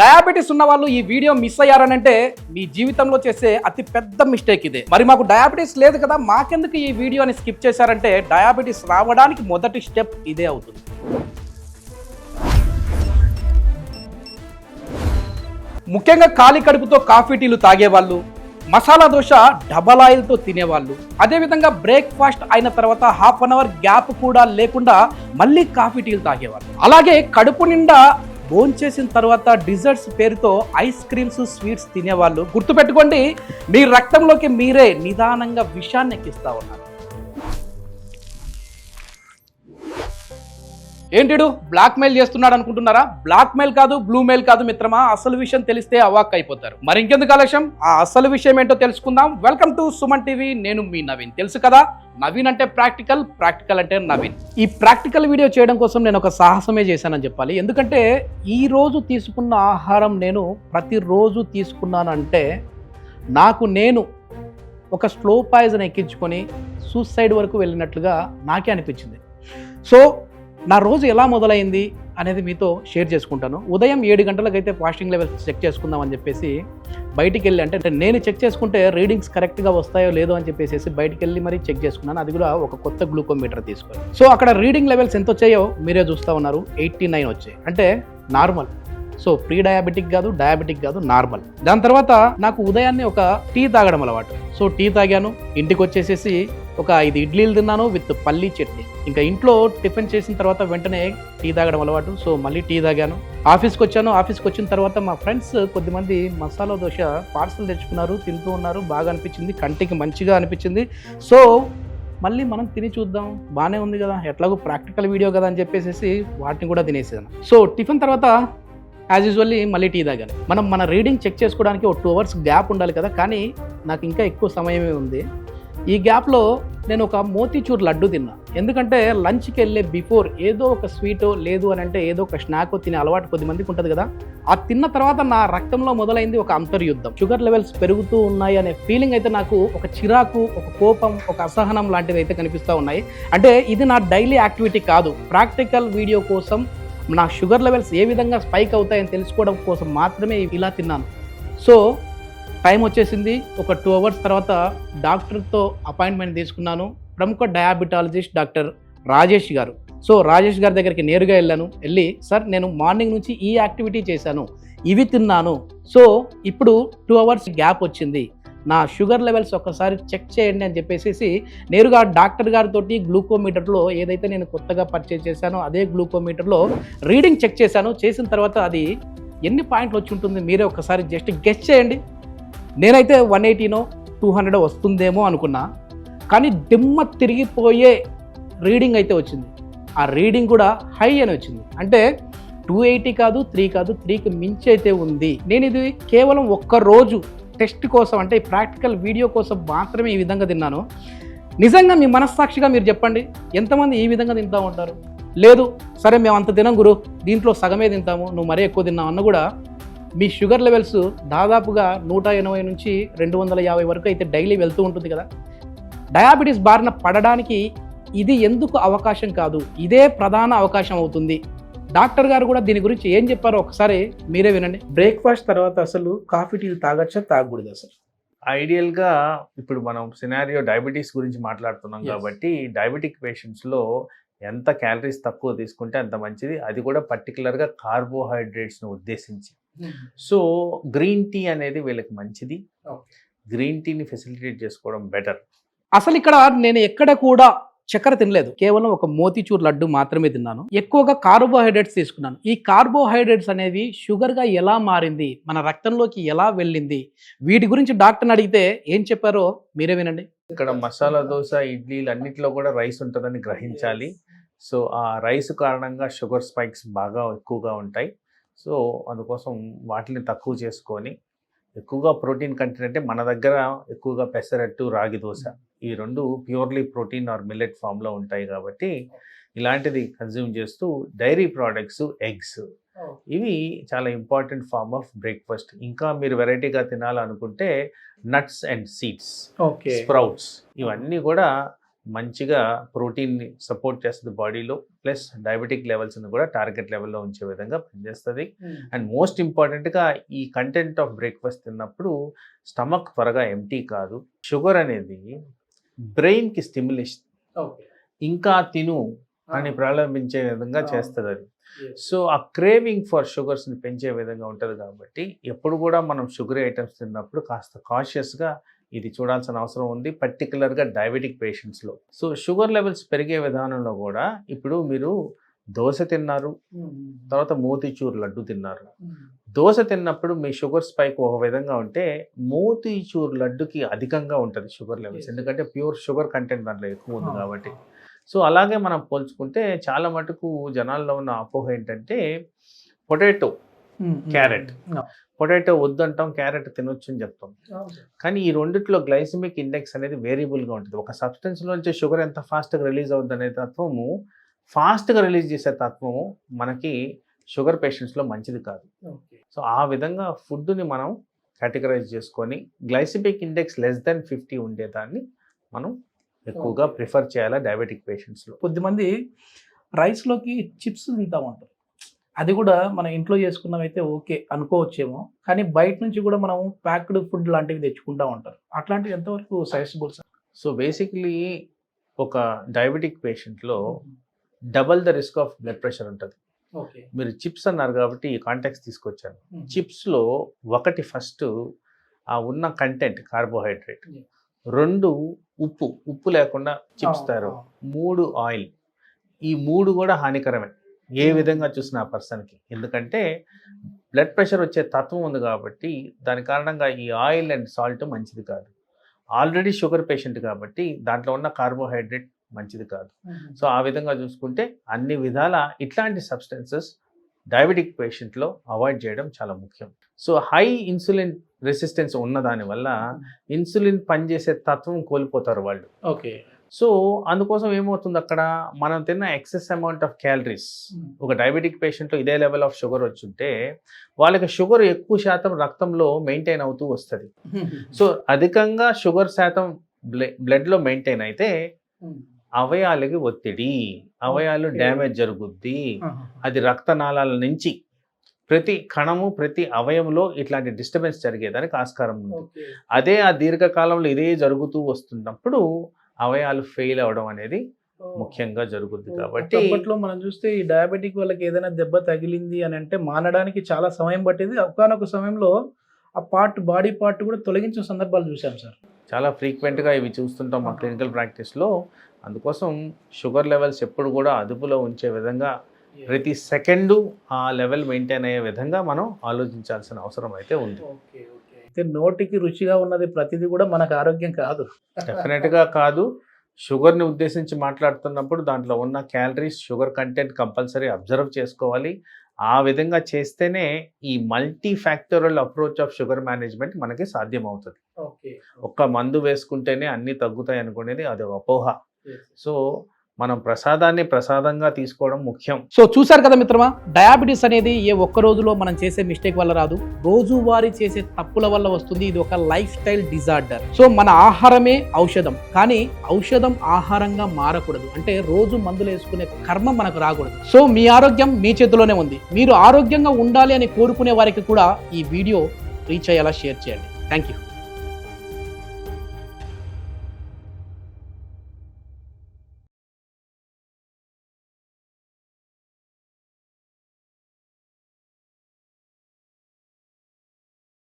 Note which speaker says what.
Speaker 1: Diabetes ఉన్న వాళ్ళు ఈ వీడియో మిస్ అయ్యారనంటే మీ జీవితంలో చేసే అతి పెద్ద మిస్టేక్ ఇదే. మరి మాకు డయాబెటీస్ లేదు కదా మాకెందుకు ఈ వీడియోని స్కిప్ చేశారంటే డయాబెటీస్ రావడానికి మొదటి స్టెప్ ఇదే అవుతుంది. ముఖ్యంగా ఖాళీ కడుపుతో కాఫీ టీలు తాగేవాళ్ళు మసాలా దోశ డబల్ ఆయిల్తో తినేవాళ్ళు అదేవిధంగా బ్రేక్ఫాస్ట్ అయిన తర్వాత హాఫ్ అన్ అవర్ గ్యాప్ కూడా లేకుండా మళ్ళీ కాఫీ టీలు తాగేవాళ్ళు. అలాగే కడుపు నిండా భోంచేసిన తర్వాత డిజర్ట్స్ పేరుతో ఐస్ క్రీమ్స్ స్వీట్స్ తినేవాళ్ళు. గుర్తుపెట్టుకోండి మీ రక్తంలోకి మీరే నిదానంగా విషాన్ని ఎక్కిస్తా ఉన్నారు. ఏంటిడు? బ్లాక్ మెయిల్ చేస్తున్నాడు అనుకుంటున్నారా? బ్లాక్ మెయిల్ కాదు బ్లూ మెయిల్ కాదు మిత్రమా? అసలు విషయం తెలిస్తే అవాక్ అయిపోతారు మరి ఇంకెందుకు ఆలస్యం ఆ అసలు విషయం ఏంటో తెలుసుకుందాం. Welcome to Suman TV. నేను మీ నవీన్. తెలుసు కదా? నవీన్ అంటే ప్రాక్టికల్ ప్రాక్టికల్ అంటే నవీన్. ఈ ప్రాక్టికల్ వీడియో చేయడం కోసం నేను ఒక సాహసమే చేశానని చెప్పాలి. ఎందుకంటే ఈ రోజు తీసుకున్న ఆహారం నేను ప్రతిరోజు తీసుకున్నానంటే నాకు నేను ఒక స్లో పాయిజన్ ఎక్కించుకొని సూసైడ్ వరకు వెళ్ళినట్లుగా నాకే అనిపించింది. సో నా రోజు ఎలా మొదలైంది అనేది మీతో షేర్ చేసుకుంటాను. ఉదయం ఏడు గంటలకైతే ఫాస్టింగ్ లెవెల్స్ చెక్ చేసుకుందాం అని చెప్పేసి బయటికి వెళ్ళి అంటే నేను చెక్ చేసుకుంటే రీడింగ్స్ కరెక్ట్గా వస్తాయో లేదో అని చెప్పేసి బయటికి వెళ్ళి మరి చెక్ చేసుకున్నాను. అది కూడా ఒక కొత్త గ్లూకోమీటర్ తీసుకొని. సో అక్కడ రీడింగ్ లెవెల్స్ ఎంత వచ్చాయో మీరే చూస్తూ ఉన్నారు. ఎయిటీ నైన్ వచ్చాయి. అంటే నార్మల్ సో ప్రీ డయాబెటిక్ కాదు డయాబెటిక్ కాదు నార్మల్ దాని తర్వాత నాకు ఉదయాన్నే ఒక టీ తాగడం అలవాటు. సో టీ తాగాను. ఇంటికి వచ్చేసేసి ఒక ఐదు ఇడ్లీలు తిన్నాను విత్ పల్లీ చట్నీ. ఇంకా ఇంట్లో టిఫిన్ చేసిన తర్వాత వెంటనే టీ తాగడం అలవాటు. సో మళ్ళీ టీ తాగాను. ఆఫీస్కి వచ్చాను. ఆఫీస్కి వచ్చిన తర్వాత మా ఫ్రెండ్స్ కొద్దిమంది మసాలా దోశ పార్సల్ తెచ్చుకున్నారు తింటూ ఉన్నారు. బాగా అనిపించింది. కంటికి మంచిగా అనిపించింది. సో మళ్ళీ మనం తిని చూద్దాం. బాగానే ఉంది కదా. ఎట్లాగో ప్రాక్టికల్ వీడియో కదా అని చెప్పేసి వాటిని కూడా తినేసాను సో టిఫిన్ తర్వాత యాజ్ యూజువల్లీ మళ్ళీ టీ తాగాను. మనం మన రీడింగ్ చెక్ చేసుకోవడానికి ఒక టూ అవర్స్ గ్యాప్ ఉండాలి కదా. కానీ నాకు ఇంకా ఎక్కువ సమయమే ఉంది. ఈ గ్యాప్లో నేను ఒక మోతీచూర్ లడ్డు తిన్నా. ఎందుకంటే లంచ్కి వెళ్ళే బిఫోర్ ఏదో ఒక స్వీటో లేదు అని అంటే ఏదో ఒక స్నాకో తినే అలవాటు కొద్ది మందికి ఉంటుంది కదా ఆ తిన్న తర్వాత నా రక్తంలో మొదలైంది ఒక అంతర్యుద్ధం. షుగర్ లెవెల్స్ పెరుగుతూ ఉన్నాయి అనే ఫీలింగ్ అయితే నాకు ఒక చిరాకు ఒక కోపం ఒక అసహనం లాంటివి అయితే కనిపిస్తూ ఉన్నాయి. అంటే ఇది నా డైలీ యాక్టివిటీ కాదు. ప్రాక్టికల్ వీడియో కోసం నా షుగర్ లెవెల్స్ ఏ విధంగా స్పైక్ అవుతాయని తెలుసుకోవడం కోసం మాత్రమే ఇలా తిన్నాను. సో టైం వచ్చేసింది. ఒక టూ అవర్స్ తర్వాత డాక్టర్తో అపాయింట్మెంట్ తీసుకున్నాను. ప్రముఖ డయాబెటాలజిస్ట్ డాక్టర్ రాజేష్ గారు. సో రాజేష్ గారి దగ్గరికి నేరుగా వెళ్ళాను. వెళ్ళి సార్ నేను మార్నింగ్ నుంచి ఈ యాక్టివిటీ చేశాను. ఇవి తిన్నాను. సో ఇప్పుడు టూ అవర్స్ గ్యాప్ వచ్చింది. నా షుగర్ లెవెల్స్ ఒక్కసారి చెక్ చేయండి అని చెప్పేసి నేరుగా డాక్టర్ గారితో గ్లూకోమీటర్లో ఏదైతే నేను కొత్తగా పర్చేజ్ చేశానో అదే గ్లూకోమీటర్లో రీడింగ్ చెక్ చేశాను. చేసిన తర్వాత అది ఎన్ని పాయింట్లు వచ్చి ఉంటుంది మీరే ఒకసారి జస్ట్ గెస్ట్ చేయండి. నేనైతే వన్ ఎయిటీనో టూ హండ్రెడ్ వస్తుందేమో అనుకున్నా కానీ దిమ్మ తిరిగిపోయే రీడింగ్ అయితే వచ్చింది. ఆ రీడింగ్ కూడా హై అని వచ్చింది. అంటే టూ ఎయిటీ కాదు త్రీ కాదు త్రీకి మించి అయితే ఉంది. నేను ఇది కేవలం ఒక్క రోజు టెస్ట్ కోసం అంటే ప్రాక్టికల్ వీడియో కోసం మాత్రమే ఈ విధంగా తిన్నాను. నిజంగా మీ మనస్సాక్షిగా మీరు చెప్పండి ఎంతమంది ఈ విధంగా తింటూ ఉంటారు? లేదు సరే మేము అంత తినం గురు దీంట్లో సగమే తింటాము నువ్వు మరీ ఎక్కువ తిన్నావు అన్న కూడా మీ షుగర్ లెవెల్స్ దాదాపుగా నూట ఎనభై నుంచి రెండు వందల యాభై వరకు అయితే డైలీ వెళ్తూ ఉంటుంది కదా. డయాబెటీస్ బారిన పడడానికి ఇది ఎందుకు అవకాశం కాదు? ఇదే ప్రధాన అవకాశం అవుతుంది. డాక్టర్ గారు కూడా దీని గురించి ఏం చెప్పారో ఒకసారి మీరే వినండి. బ్రేక్ఫాస్ట్ తర్వాత అసలు కాఫీ టీలు తాగచ్చా? తాగకూడదు అసలు.
Speaker 2: ఐడియల్గా ఇప్పుడు మనం సినారియో డయాబెటీస్ గురించి మాట్లాడుతున్నాం. కాబట్టి డయాబెటిక్ పేషెంట్స్లో ఎంత క్యాలరీస్ తక్కువ తీసుకుంటే అంత మంచిది. అది కూడా పర్టికులర్గా కార్బోహైడ్రేట్స్ను ఉద్దేశించి. సో గ్రీన్ టీ అనేది వీళ్ళకి మంచిది. గ్రీన్ టీని ఫెసిలిటేట్ చేసుకోవడం బెటర్
Speaker 1: అసలు ఇక్కడ నేను ఎక్కడ కూడా చక్కెర తినలేదు. కేవలం ఒక మోతిచూర్ లడ్డు మాత్రమే తిన్నాను. ఎక్కువగా కార్బోహైడ్రేట్స్ తీసుకున్నాను. ఈ కార్బోహైడ్రేట్స్ అనేవి షుగర్గా ఎలా మారింది? మన రక్తంలోకి ఎలా వెళ్ళింది? వీటి గురించి డాక్టర్ని అడిగితే ఏం చెప్పారో మీరే వినండి.
Speaker 2: ఇక్కడ మసాలా దోశ ఇడ్లీలు అన్నిటిలో కూడా రైస్ ఉంటుందని గ్రహించాలి. సో ఆ రైస్ కారణంగా షుగర్ స్పైక్స్ బాగా ఎక్కువగా ఉంటాయి. సో అందుకోసం వాటిని తక్కువ చేసుకొని ఎక్కువగా ప్రోటీన్ కంటెంట్ అంటే మన దగ్గర ఎక్కువగా పెసరట్టు రాగి దోశ ఈ రెండు ప్యూర్లీ ప్రోటీన్ ఆర్ మిల్లెట్ ఫామ్లో ఉంటాయి కాబట్టి ఇలాంటిది కన్జ్యూమ్ చేస్తూ డైరీ ప్రోడక్ట్స్ ఎగ్స్ ఇవి చాలా ఇంపార్టెంట్ ఫార్మ్ ఆఫ్ బ్రేక్ఫాస్ట్. ఇంకా మీరు వెరైటీగా తినాలనుకుంటే nuts and seeds
Speaker 1: okay.
Speaker 2: Sprouts ఇవన్నీ కూడా మంచిగా ప్రోటీన్ని సపోర్ట్ చేస్తుంది బాడీలో ప్లస్ డయాబెటిక్ లెవెల్స్ని కూడా టార్గెట్ లెవెల్లో ఉంచే విధంగా పనిచేస్తుంది. అండ్ మోస్ట్ ఇంపార్టెంట్గా ఈ కంటెంట్ ఆఫ్ బ్రేక్ఫాస్ట్ తిన్నప్పుడు స్టమక్ త్వరగా ఎంటీ కాదు. షుగర్ అనేది బ్రెయిన్కి స్టిమ్యులేషన్ ఇంకా తిను అని ప్రారంభించే విధంగా. చేస్తుంది అది సో ఆ క్రేవింగ్ ఫర్ షుగర్స్ని పెంచే విధంగా ఉంటుంది కాబట్టి ఎప్పుడు కూడా మనం షుగర్ ఐటమ్స్ తిన్నప్పుడు కాస్త కాషియస్గా ఇది చూడాల్సిన అవసరం ఉంది పర్టికులర్గా డయాబెటిక్ పేషెంట్స్లో సో షుగర్ లెవెల్స్ పెరిగే విధానంలో కూడా ఇప్పుడు మీరు దోశ తిన్నారు తర్వాత మోతీచూర్ లడ్డు తిన్నారు. దోశ తిన్నప్పుడు మీ షుగర్ స్పైక్ ఒక విధంగా ఉంటే మోతీచూర్ లడ్డుకి అధికంగా ఉంటుంది షుగర్ లెవెల్స్. ఎందుకంటే ప్యూర్ షుగర్ కంటెంట్ దాంట్లో ఎక్కువ ఉంది. కాబట్టి. సో అలాగే మనం పోల్చుకుంటే చాలా మటుకు జనాల్లో ఉన్న అపోహ ఏంటంటే పొటాటో. Carrot. పొటాటో వద్దంటాం క్యారెట్ తినొచ్చు అని చెప్తాం కానీ ఈ రెండిట్లో గ్లైసమిక్ ఇండెక్స్ అనేది వేరియబుల్గా ఉంటుంది. ఒక సబ్స్టెన్స్ నుంచి షుగర్ ఎంత ఫాస్ట్గా రిలీజ్ అవుతుంది అనే తత్వము ఫాస్ట్గా రిలీజ్ చేసే తత్వము మనకి షుగర్ పేషెంట్స్లో మంచిది కాదు. సో ఆ విధంగా ఫుడ్ని మనం కేటగరైజ్ చేసుకొని glycemic index less than fifty ఉండేదాన్ని మనం ఎక్కువగా. ప్రిఫర్ చేయాలి డయాబెటిక్ పేషెంట్స్లో.
Speaker 1: కొద్దిమంది రైస్లోకి చిప్స్ తింటా ఉంటారు అది కూడా మన ఇంట్లో చేసుకున్నవైతే ఓకే అనుకోవచ్చేమో కానీ బయట నుంచి కూడా మనం ప్యాక్డ్ ఫుడ్ లాంటివి తెచ్చుకుంటా ఉంటారు. అట్లాంటివి ఎంతవరకు సజెస్టబుల్ సార్?
Speaker 2: సో బేసిక్లీ ఒక diabetic పేషెంట్లో double the risk of blood pressure ఉంటుంది. మీరు చిప్స్ అన్నారు కాబట్టి ఈ కాంటాక్ట్స్ తీసుకొచ్చాను. చిప్స్లో ఒకటి ఫస్ట్ ఆ ఉన్న కంటెంట్ కార్బోహైడ్రేట్. రెండు ఉప్పు ఉప్పు లేకుండా చిప్స్ తయారు మూడు ఆయిల్. ఈ మూడు కూడా హానికరమే. ఏ. విధంగా చూసిన ఆ పర్సన్కి? ఎందుకంటే బ్లడ్ ప్రెషర్ వచ్చే తత్వం ఉంది కాబట్టి దాని కారణంగా ఈ ఆయిల్ అండ్ సాల్ట్ మంచిది కాదు. ఆల్రెడీ షుగర్ పేషెంట్ కాబట్టి దాంట్లో ఉన్న కార్బోహైడ్రేట్ మంచిది కాదు. సో ఆ విధంగా చూసుకుంటే అన్ని విధాల ఇట్లాంటి సబ్స్టెన్సెస్ డయాబెటిక్ పేషెంట్లో అవాయిడ్ చేయడం చాలా ముఖ్యం. సో హై ఇన్సులిన్ రెసిస్టెన్స్ ఉన్న దానివల్ల ఇన్సులిన్ పనిచేసే తత్వం కోల్పోతారు వాళ్ళు.
Speaker 1: ఓకే.
Speaker 2: సో అందుకోసం ఏమవుతుంది అక్కడ మనం తిన్న ఎక్సెస్ అమౌంట్ ఆఫ్ క్యాలరీస్. ఒక డయాబెటిక్ పేషెంట్లో ఇదే లెవెల్ ఆఫ్ షుగర్ వచ్చుంటే వాళ్ళకి షుగర్ ఎక్కువ శాతం రక్తంలో మెయింటైన్ అవుతూ వస్తుంది. సో అధికంగా షుగర్ శాతం బ్లడ్లో మెయింటైన్ అయితే అవయాలకి ఒత్తిడి అవయాలు. డ్యామేజ్ జరుగుద్ది. అది రక్తనాళాల నుంచి ప్రతి కణము ప్రతి అవయంలో ఇట్లాంటి డిస్టర్బెన్స్ జరిగేదానికి ఆస్కారం ఉంది. అదే ఆ దీర్ఘకాలంలో ఇదే జరుగుతూ వస్తున్నప్పుడు అవయాలు ఫెయిల్ అవడం అనేది ముఖ్యంగా జరుగుద్ది కాబట్టి
Speaker 1: అప్పట్లో మనం చూస్తే ఈ డయాబెటిక్ వాళ్ళకి ఏదైనా దెబ్బ తగిలింది అని అంటే మానడానికి చాలా సమయం పట్టేది. ఒకనొక సమయంలో ఆ పార్ట్ బాడీ పార్ట్ కూడా తొలగించిన సందర్భాలు చూసాం సార్.
Speaker 2: చాలా ఫ్రీక్వెంట్గా ఇవి చూస్తుంటాం మా క్లినికల్ ప్రాక్టీస్లో అందుకోసం షుగర్ లెవెల్స్ ఎప్పుడు కూడా అదుపులో ఉంచే విధంగా ప్రతి సెకండు ఆ లెవెల్ మెయింటైన్ అయ్యే విధంగా మనం ఆలోచించాల్సిన అవసరం అయితే ఉంది.
Speaker 1: అయితే నోటికి రుచిగా ఉన్నది ప్రతిదీ కూడా మనకు ఆరోగ్యం కాదు.
Speaker 2: డెఫినెట్గా కాదు. షుగర్ని ఉద్దేశించి మాట్లాడుతున్నప్పుడు దాంట్లో ఉన్న calories sugar content compulsory observe చేసుకోవాలి. ఆ విధంగా చేస్తేనే ఈ multifactorial approach of sugar management మనకి సాధ్యమవుతుంది.
Speaker 1: ఓకే.
Speaker 2: ఒక్క మందు వేసుకుంటేనే అన్నీ తగ్గుతాయి అనుకునేది అది అపోహ. సో మనం ప్రసాదాన్ని ప్రసాదంగా తీసుకోవడం ముఖ్యం.
Speaker 1: సో చూసారు కదా మిత్రమా? డయాబెటీస్ అనేది ఏ ఒక్క రోజులో మనం చేసే మిస్టేక్ వల్ల రాదు. రోజువారీ చేసే తప్పుల వల్ల వస్తుంది. ఇది ఒక లైఫ్ స్టైల్ డిజార్డర్. సో మన ఆహారమే ఔషధం. కానీ ఔషధం ఆహారంగా మారకూడదు. అంటే రోజు మందులు వేసుకునే కర్మ మనకు రాకూడదు. సో మీ ఆరోగ్యం మీ చేతిలోనే ఉంది. మీరు ఆరోగ్యంగా ఉండాలి అని కోరుకునే వారికి కూడా ఈ వీడియో రీచ్ అయ్యేలా షేర్ చేయండి. Thank you